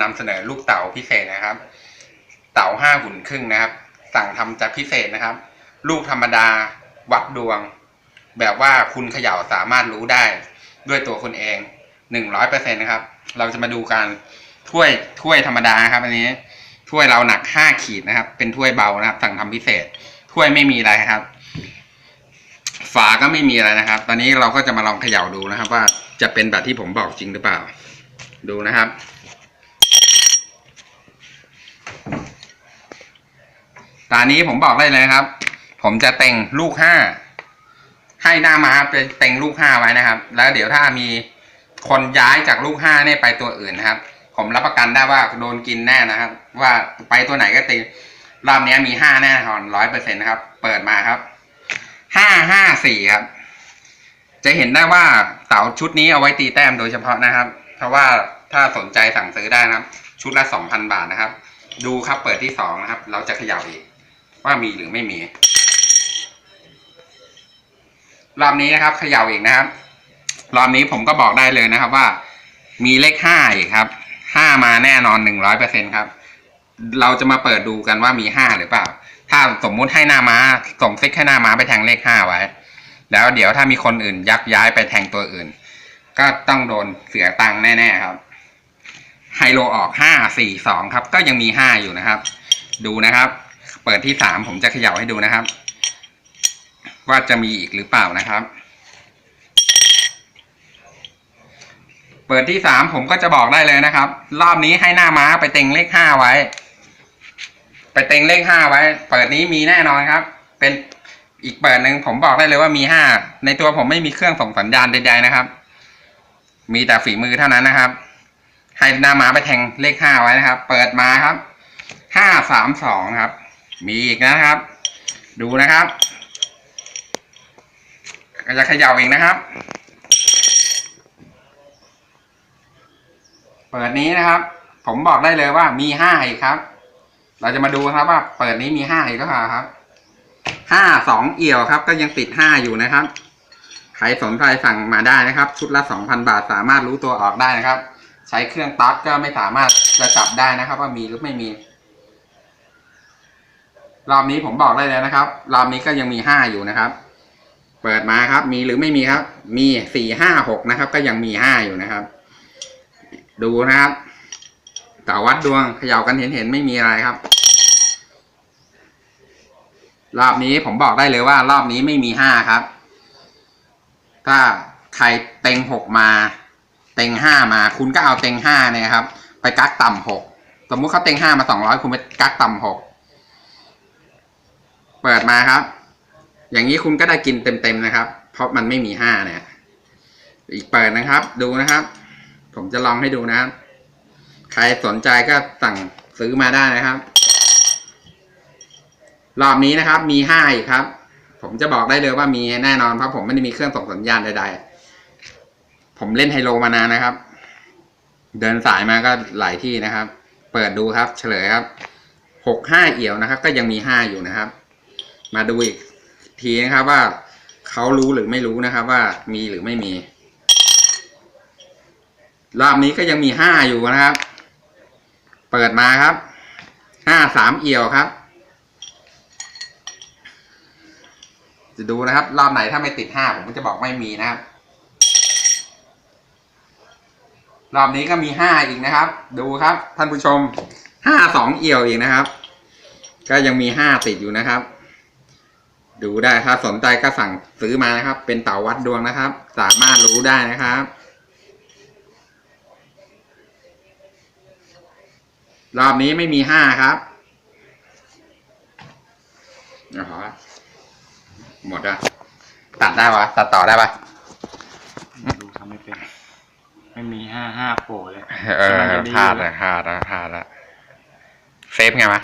นำเสนอลูกเต๋าพิเศษนะครับ เต๋าห้าหุ่นครึ่งนะครับ สั่งทำจากพิเศษนะครับ ลูกธรรมดาวัดดวง แบบว่าคุณเขย่าสามารถรู้ได้ ด้วยตัวคุณเองหนึ่งร้อยเปอร์เซ็นนะครับ เราจะมาดูการถ้วยถ้วยธรรมดาครับ อันนี้ถ้วยเราหนักห้าขีดนะครับ เป็นถ้วยเบานะครับ สั่งทำพิเศษ ถ้วยไม่มีอะไรครับ ฝาก็ไม่มีอะไรนะครับ ตอนนี้เราก็จะมาลองเขย่าดูนะครับ ว่าจะเป็นแบบที่ผมบอกจริงหรือเปล่า ดูนะครับ ตอนนี้ผมบอกได้เลยนะครับ ผมจะเต็งลูกห้าให้หน้าม้าไปเต็งลูกห้าไว้นะครับ แล้วเดี๋ยวถ้ามีคนย้ายจากลูกห้าเนี่ยไปตัวอื่นนะครับ ผมรับประกันได้ว่าโดนกินแน่นะครับ ว่าไปตัวไหนก็ตีรอบนี้มีห้าแน่นอนร้อยเปอร์เซ็นนะครับ เปิดมาครับห้าห้าสี่ครับ จะเห็นได้ว่าเต๋าชุดนี้เอาไว้ตีแต้มโดยเฉพาะนะครับ เพราะว่าถ้าสนใจสั่งซื้อได้นะครับ ชุดละสองพันบาทนะครับ ดูครับเปิดที่สองนะครับ เราจะเขย่าอีก ว่ามีหรือไม่มี รอบนี้นะครับเขย่าอีกนะครับ รอบนี้ผมก็บอกได้เลยนะครับว่า มีเลขห้าอีกครับห้ามาแน่นอนหนึ่งร้อยเปอร์เซ็นครับ เราจะมาเปิดดูกันว่ามีห้าหรือเปล่า ถ้าสมมุติให้หน้าม้าส่งซิกให้หน้าม้าไปแทงเลขห้าไว้ แล้วเดี๋ยวถ้ามีคนอื่นยักย้ายไปแทงตัวอื่น ก็ต้องโดนเสียตังค์แน่ๆครับไฮโลออกห้าสี่สองครับ ก็ยังมีห้าอยู่นะครับ ดูนะครับ เปิดที่สามผมจะเขย่าให้ดูนะครับ ว่าจะมีอีกหรือเปล่านะครับ เปิดที่สามผมก็จะบอกได้เลยนะครับ รอบนี้ให้หน้าม้าไปเต็งเลขห้าไว้ ไปเต็งเลขห้าไว้ เปิดนี้มีแน่นอนครับ เป็นอีกเปิดหนึ่งผมบอกได้เลยว่ามีห้าในตัวผมไม่มีเครื่องส่งสัญญาณใดๆนะครับ มีแต่ฝีมือเท่านั้นนะครับ ให้หน้าม้าไปแทงเลขห้าไว้นะครับ เปิดมาครับห้าสามสองครับ มีอีกนะครับ ดูนะครับ ก็จะเขย่าอีกนะครับ เปิดนี้นะครับ ผมบอกได้เลยว่ามีห้าอีกครับ เราจะมาดูครับว่า เปิดนี้มีห้าอีกหรือเปล่าครับห้าสองเอี่ยวครับ ก็ยังติดห้าอยู่นะครับใครสนใจสั่งมาได้นะครับ ชุดละสองพันบาทสามารถรู้ตัวออกได้นะครับ ใช้เครื่องตัดก็ไม่สามารถจะจับได้นะครับ ว่ามีหรือไม่มี รอบนี้ผมบอกได้เลยนะครับ รอบนี้ก็ยังมีห้าอยู่นะครับ เปิดมาครับ มีหรือไม่มีครับ มีสี่ห้าหกนะครับ ก็ยังมีห้าอยู่นะครับ ดูนะครับเต่วัดดวงเขย่ากันเห็นเห็นไม่มีอะไรครับ รอบนี้ผมบอกได้เลยว่า รอบนี้ไม่มีห้าครับ ถ้าใครเต็งหกมา เต็งห้ามา คุณก็เอาเต็งห้าเนี่ยครับ ไปกักต่ำหกสมมุติเขาเต็งห้ามาสองร้อยคุณไปกักต่ำหก เปิดมาครับ อย่างนี้คุณก็ได้กินเต็มๆนะครับ เพราะมันไม่มีห้าเนี่ย อีกเปิดนะครับ ดูนะครับ ผมจะลองให้ดูนะครับ ใครสนใจก็สั่งซื้อมาได้นะครับ รอบนี้นะครับ มีห้าอีกครับ ผมจะบอกได้เลยว่ามีแน่นอนเพราะผมไม่ได้มีเครื่องส่งสัญญาณใด ๆ ผมเล่นไฮโลมานานนะครับ เดินสายมาก็หลายที่นะครับ เปิดดูครับ เฉลยครับหกห้าเอี่ยวนะครับ ก็ยังมีห้าอยู่นะครับ มาดูอีกทีนะครับว่าเขารู้หรือไม่รู้นะครับ ว่ามีหรือไม่มี รอบนี้ก็ยังมีห้าอยู่นะครับ เปิดมาครับห้าสามเอี่ยวครับ จะดูนะครับ รอบไหนถ้าไม่ติดห้าผมก็จะบอกไม่มีนะครับ รอบนี้ก็มีห้าอีกนะครับ ดูครับ ท่านผู้ชมห้าสองเอี่ยวอีกนะครับ ก็ยังมีห้าติดอยู่นะครับ ดูได้ถ้าสนใจก็สั่งซื้อมานะครับ เป็นเต่าวัดดวงนะครับ สามารถรู้ได้นะครับ รอบนี้ไม่มีห้าครับอ๋อหมดอะตัดได้ปะตัดต่อได้ปะดูทำไม่เป็น ไม่มีห้าห้าโผล่เลย เออมันจะดีพลาดเลยพลาดแล้วพลาดแล้วเซฟไงวะ